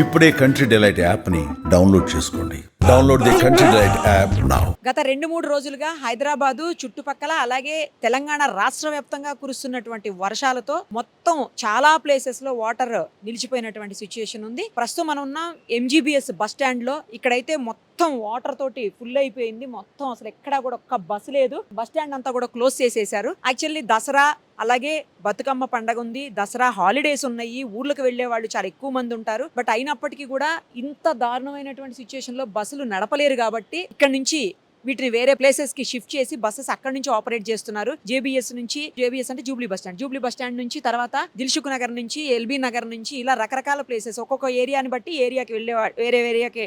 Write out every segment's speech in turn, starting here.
ఇప్పుడే Country Delight యాప్ని download చేసుకోండి. Download the Country Delight app now గత రెండు మూడు రోజులుగా హైదరాబాదు చుట్టుపక్కల అలాగే తెలంగాణ రాష్ట్ర వ్యాప్తంగా కురుస్తున్నటువంటి వర్షాలతో మొత్తం చాలా ప్లేసెస్లో వాటర్ నిలిచిపోయినటువంటి సిచ్యుయేషన్ ఉంది. ప్రస్తుతం మనం ఉన్న ఎంజీబీఎస్ బస్ స్టాండ్లో. ఇక్కడైతే మొత్తం మొత్తం వాటర్ తోటి ఫుల్ అయిపోయింది. మొత్తం అసలు ఎక్కడా కూడా ఒక్క బస్సు లేదు. బస్ స్టాండ్ అంతా కూడా క్లోజ్ చేసేసారు. యాక్చువల్లీ దసరా అలాగే బతుకమ్మ పండగ ఉంది. దసరా హాలిడేస్ ఉన్నాయి. ఊర్లకు వెళ్ళే వాళ్ళు చాలా ఎక్కువ మంది ఉంటారు. బట్ అయినప్పటికీ కూడా ఇంత దారుణమైనటువంటి సిచ్యువేషన్లో బస్సులు నడపలేరు కాబట్టి ఇక్కడ నుంచి వీటిని వేరే ప్లేసెస్కి షిఫ్ట్ చేసి బస్సెస్ అక్కడ నుంచి ఆపరేట్ చేస్తున్నారు. జేబీఎస్ నుంచి జేబీఎస్ అంటే Jubilee bus stand Jubilee bus stand నుంచి తర్వాత దిల్సుఖ్ నగర్ నుంచి ఎల్బీ నగర్ నుంచి ఇలా రకరకాల ప్లేసెస్ ఒక్కొక్క ఏరియాని బట్టి ఏరియాకి వెళ్ళే వేరే ఏరియాకి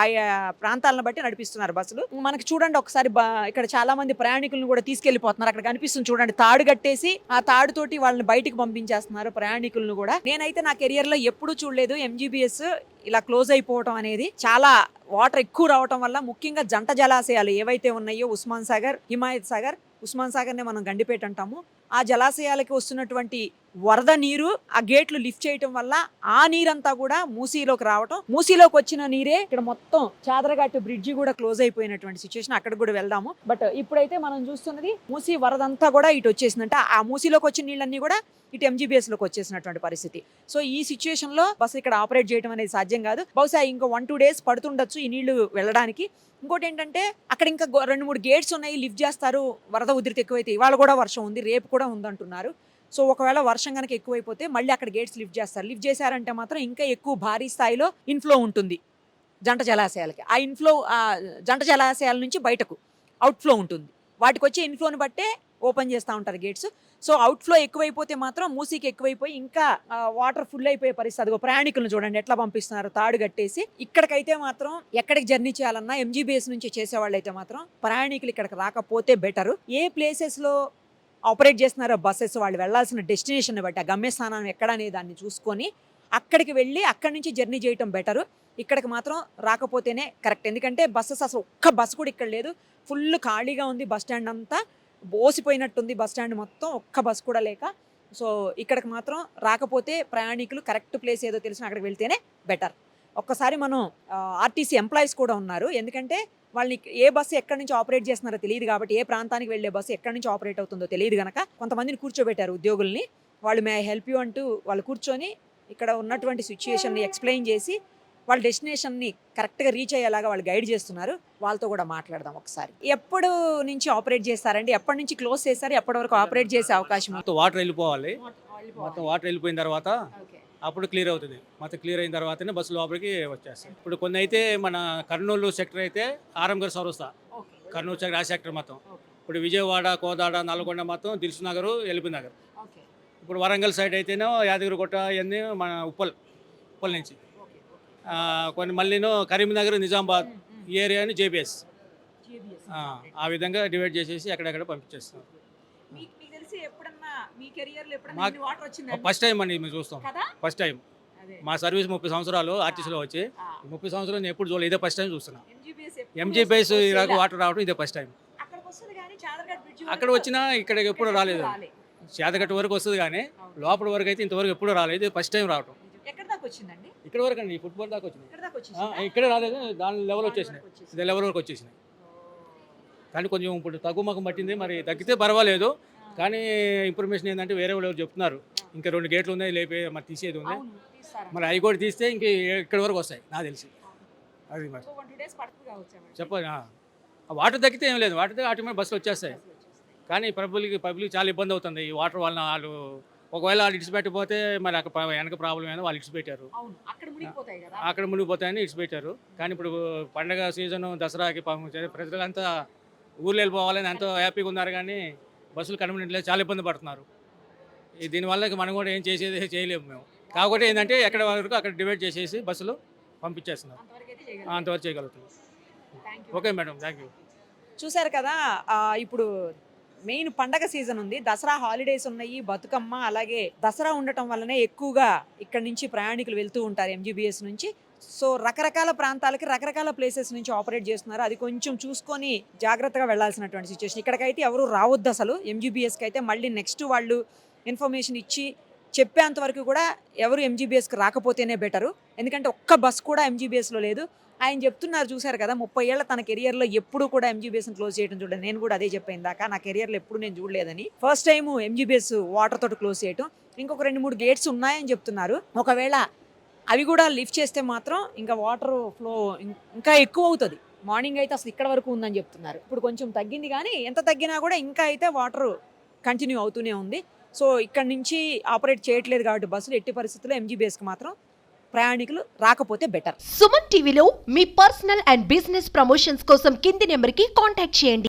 ఆయా ప్రాంతాలను బట్టి నడిపిస్తున్నారు బస్సులు మనకి చూడండి ఒకసారి ఇక్కడ చాలా మంది ప్రయాణికులను కూడా తీసుకెళ్ళిపోతున్నారు అక్కడ కనిపిస్తుంది చూడండి. తాడు కట్టేసి ఆ తాడుతోటి వాళ్ళని బయటికి పంపించేస్తున్నారు ప్రయాణికులను కూడా. నేనైతే నా కెరియర్లో ఎప్పుడూ చూడలేదు. ఎంజీబీఎస్ ఇలా క్లోజ్ అయిపోవటం అనేది చాలా వాటర్ ఎక్కువ రావటం వల్ల ముఖ్యంగా జంట జలాశయాలు ఏవైతే ఉన్నాయో ఉస్మాన్ సాగర్ హిమాయత్ సాగర్ ఉస్మాన్ సాగర్నే మనం గండిపేట అంటాము. ఆ జలాశయాలకి వస్తున్నటువంటి వరద నీరు ఆ గేట్లు లిఫ్ట్ చేయటం వల్ల ఆ నీరంతా కూడా మూసీలోకి రావటం. మూసీలోకి వచ్చిన నీరే ఇక్కడ మొత్తం చాదరగట్టు బ్రిడ్జి కూడా క్లోజ్ అయిపోయినటువంటి సిచ్యువేషన్ అక్కడ కూడా వెళ్దాము. బట్ ఇప్పుడైతే మనం చూస్తున్నది మూసీ వరదంతా కూడా ఇటు వచ్చేసిందంట. ఆ మూసీలోకి వచ్చిన నీళ్ళన్నీ కూడా ఇటు ఎంజీబీఎస్లోకి వచ్చేసినటువంటి పరిస్థితి. సో ఈ సిచ్యువేషన్లో బస్సు ఇక్కడ ఆపరేట్ చేయడం అనేది సాధ్యం కాదు. బహుశా ఇంకో వన్ టూ డేస్ పడుతుండొచ్చు ఈ నీళ్ళు వెళ్ళడానికి. ఇంకోటి ఏంటంటే అక్కడ ఇంకా రెండు మూడు గేట్స్ ఉన్నాయి లిఫ్ట్ చేస్తారు. వరద ఉధృతి ఎక్కువైతే ఇవాళ కూడా వర్షం ఉంది. రేపు కూడా ఉందంటున్నారు. సో ఒకవేళ వర్షం కనుక ఎక్కువైపోతే మళ్ళీ అక్కడ గేట్స్ లిఫ్ట్ చేస్తారు. లిఫ్ట్ చేశారంటే మాత్రం ఇంకా ఎక్కువ భారీ స్థాయిలో ఇన్ఫ్లో ఉంటుంది. జంట జలాశయాలకి. ఆ ఇన్ఫ్లో జంట జలాశయాల నుంచి బయటకు అవుట్ఫ్లో ఉంటుంది. వాటికి వచ్చే ఇన్ఫ్లోని బట్టే ఓపెన్ చేస్తూ ఉంటారు గేట్స్. సో అవుట్ఫ్లో ఎక్కువైపోతే మాత్రం మూసీకి ఎక్కువైపోయి ఇంకా వాటర్ ఫుల్ అయిపోయే పరిస్థితి. అదిగో ప్రయాణికులను చూడండి ఎట్లా పంపిస్తున్నారు. తాడు కట్టేసి ఇక్కడికైతే మాత్రం ఎక్కడికి జర్నీ చేయాలన్నా ఎంజీబీఎస్ నుంచి చేసేవాళ్ళు అయితే మాత్రం ప్రయాణికులు ఇక్కడికి రాకపోతే బెటర్. ఏ ప్లేసెస్లో ఆపరేట్ చేస్తున్నారో బస్సెస్ వాళ్ళు వెళ్ళాల్సిన డెస్టినేషన్ బట్టి ఆ గమ్యస్థానం ఎక్కడ అనే దాన్ని చూసుకొని అక్కడికి వెళ్ళి అక్కడి నుంచి జర్నీ చేయటం బెటరు. ఇక్కడికి మాత్రం రాకపోతేనే కరెక్ట్. ఎందుకంటే బస్సెస్ అసలు ఒక్క బస్సు కూడా ఇక్కడ లేదు. ఫుల్ ఖాళీగా ఉంది బస్ స్టాండ్ అంతా. బోసిపోయినట్టుంది బస్ స్టాండ్ మొత్తం ఒక్క బస్సు కూడా లేక. సో ఇక్కడికి మాత్రం రాకపోతే ప్రయాణికులు కరెక్ట్ ప్లేస్ ఏదో తెలిసిన అక్కడికి వెళ్తేనే బెటర్. ఒక్కసారి మనం ఆర్టీసీ ఎంప్లాయీస్ కూడా ఉన్నారు. ఎందుకంటే వాళ్ళని ఏ బస్సు ఎక్కడి నుంచి ఆపరేట్ చేస్తున్నారో తెలియదు కాబట్టి ఏ ప్రాంతానికి వెళ్ళే బస్సు ఎక్కడి నుంచి ఆపరేట్ అవుతుందో తెలియదు గనక కొంతమందిని కూర్చోబెట్టారు ఉద్యోగుల్ని. వాళ్ళు మే హెల్ప్ యూ అంటూ వాళ్ళు కూర్చొని ఇక్కడ ఉన్నటువంటి సిచ్యుయేషన్ని ఎక్స్ప్లెయిన్ చేసి వాళ్ళ డెస్టినేషన్ని కరెక్ట్గా రీచ్ అయ్యేలాగా వాళ్ళు గైడ్ చేస్తున్నారు. వాళ్ళతో కూడా మాట్లాడదాం ఒకసారి. ఎప్పుడు నుంచి ఆపరేట్ చేస్తారండి? ఎప్పటి నుంచి క్లోజ్ చేస్తారు ఎప్పటి వరకు ఆపరేట్ చేసే అవకాశం వాటర్ వెళ్ళిపోవాలి. మొత్తం వాటర్ వెళ్ళిపోయిన తర్వాత అప్పుడు క్లియర్ అవుతుంది. మొత్తం క్లియర్ అయిన తర్వాతనే బస్సు లోపలికి వచ్చేస్తాయి. ఇప్పుడు కొన్ని అయితే మన కర్నూలు సెక్టర్ అయితే ఆరంగర్ సౌరస్తా Okay. కర్నూలు సెక్టర్ ఆ సెక్టర్ మొత్తం. ఇప్పుడు విజయవాడ కోదాడ నల్గొండ మొత్తం దిల్సు నగర్ ఎల్బీ నగర్. ఇప్పుడు వరంగల్ సైడ్ అయితేనో యాదగిరిగుట్ట ఇవన్నీ మన ఉప్పల్ ఉప్పల్ నుంచి. కొన్ని మళ్ళీను కరీంనగర్ నిజామాబాద్ ఏరియాని జేబీఎస్. ఆ విధంగా డివైడ్ చేసేసి ఎక్కడెక్కడ పంపించేస్తాం మీకు మీకు తెలిసి ఎప్పుడన్నా మీ కెరియర్లో ఎప్పుడన్నా మాకు- ఇన్ని వాటర్ వచ్చిందండి ఫస్ట్ టైం అండి మేము చూస్తాం. ఫస్ట్ టైం మా సర్వీస్ ముప్పై సంవత్సరాలు ఆర్టీసీలో వచ్చి ముప్పై సంవత్సరాలు నేను ఎప్పుడు చూడలేదు ఇదే ఫస్ట్ టైం చూస్తున్నా. MGBS ఎప్పుడు ఎంజీ బేస్ వస్తుందో? ఇలాగ? వాటర్ రావడం ఇదే ఫస్ట్ టైం. అక్కడ వచ్చినా ఇక్కడ ఎప్పుడు రాలేదు. చేతగట్టు వరకు వస్తుంది కానీ లోపల వరకు అయితే ఇంతవరకు ఎప్పుడు రాలేదు ఇది ఫస్ట్ టైం రావడం ఇక్కడ వరకు అండి ఫుట్బాల్ దాకా వచ్చింది. ఇక్కడ రాలేదు దాని లెవెల్ వచ్చేసినాయి ఇదే లెవెల్ వరకు వచ్చేసినాయి కానీ కొంచెం ఇప్పుడు తగ్గు మగం పట్టింది మరి తగ్గితే పర్వాలేదు. కానీ ఇన్ఫర్మేషన్ ఏంటంటే వేరే వాళ్ళు ఎవరు చెప్తున్నారు. ఇంకా రెండు గేట్లు ఉన్నాయి లేపే మరి తీసేది ఉంది. మరి అవి కూడా తీస్తే ఇంక ఇక్కడ వరకు వస్తాయి? నాకు తెలిసి. అది మరి. సో వన్ టూ డేస్ పడుతుంది కావచ్చు చెప్ప వాటర్ తగ్గితే ఏం లేదు. వాటర్ తగ్గి ఆటోమేటిక్ బస్సులు వచ్చేస్తాయి. కానీ పబ్లిక్ పబ్లిక్ చాలా ఇబ్బంది అవుతుంది. ఈ వాటర్ వలన వాళ్ళు ఒకవేళ వాళ్ళు ఇడిచిపెట్టిపోతే మరి అక్కడ వెనక ప్రాబ్లం ఏదో వాళ్ళు ఇడిచిపెట్టారు. అక్కడ మునిగిపోతాయని ఇడిచిపెట్టారు. కానీ ఇప్పుడు పండగ సీజన్ దసరాకి ప్రజలంతా ఊర్లో వెళ్ళిపోవాలని ఎంతో హ్యాపీగా ఉన్నారు కానీ బస్సులు కన్వీనియంట్ చాలా ఇబ్బంది పడుతున్నారు. దీనివల్ల మనం కూడా ఏం చేసేది చేయలేము మేము. కాకపోతే ఏంటంటే ఎక్కడ వరకు అక్కడ డివైడ్ చేసేసి బస్సులు పంపించేస్తున్నారు. అంతవరకు చేయగలుగుతున్నాం. Okay madam thank you. చూశారు కదా ఇప్పుడు మెయిన్ పండగ సీజన్ ఉంది. దసరా హాలిడేస్ ఉన్నాయి బతుకమ్మ అలాగే దసరా ఉండటం వల్లనే ఎక్కువగా ఇక్కడ నుంచి ప్రయాణికులు వెళ్తూ ఉంటారు ఎంజీబీఎస్ నుంచి. సో రకరకాల ప్రాంతాలకి రకరకాల ప్లేసెస్ నుంచి ఆపరేట్ చేస్తున్నారు. అది కొంచెం చూసుకొని జాగ్రత్తగా వెళ్ళాల్సినటువంటి సిచ్యువేషన్ ఇక్కడికైతే ఎవరు రావద్దు అసలు. ఎంజీబీఎస్కి అయితే మళ్ళీ నెక్స్ట్ వాళ్ళు ఇన్ఫర్మేషన్ ఇచ్చి చెప్పేంత వరకు కూడా ఎవరు ఎంజీబీఎస్కి రాకపోతేనే బెటరు ఎందుకంటే ఒక్క బస్ కూడా ఎంజీబీఎస్లో లేదు. ఆయన చెప్తున్నారు చూశారు కదా ముప్పై ఏళ్ళ తన కెరియర్లో ఎప్పుడు కూడా ఎంజీబీఎస్ని క్లోజ్ చేయడం చూడండి నేను కూడా అదే చెప్పాను దాకా నా కెరియర్లో ఎప్పుడు నేను చూడలేదని. ఫస్ట్ టైం ఎంజీబీఎస్ వాటర్ తోటి క్లోజ్ చేయటం. ఇంకొక రెండు మూడు గేట్స్ ఉన్నాయని చెప్తున్నారు. ఒకవేళ అవి కూడా లిఫ్ట్ చేస్తే మాత్రం ఇంకా వాటర్ ఫ్లో ఇంకా ఎక్కువ అవుతుంది మార్నింగ్ అయితే అసలు ఇక్కడ వరకు ఉందని చెప్తున్నారు. ఇప్పుడు కొంచెం తగ్గింది కానీ ఎంత తగ్గినా కూడా ఇంకా అయితే వాటర్ కంటిన్యూ అవుతూనే ఉంది. సో ఇక్కడ నుంచి ఆపరేట్ చేయట్లేదు కాబట్టి బస్సులు ఎట్టి పరిస్థితుల్లో ఎంజీబీఎస్కి మాత్రం ప్రయాణికులు రాకపోతే బెటర్. సుమన్ టీవీలో మీ పర్సనల్ అండ్ బిజినెస్ ప్రమోషన్స్ కోసం కింది నెంబర్కి కాంటాక్ట్ చేయండి.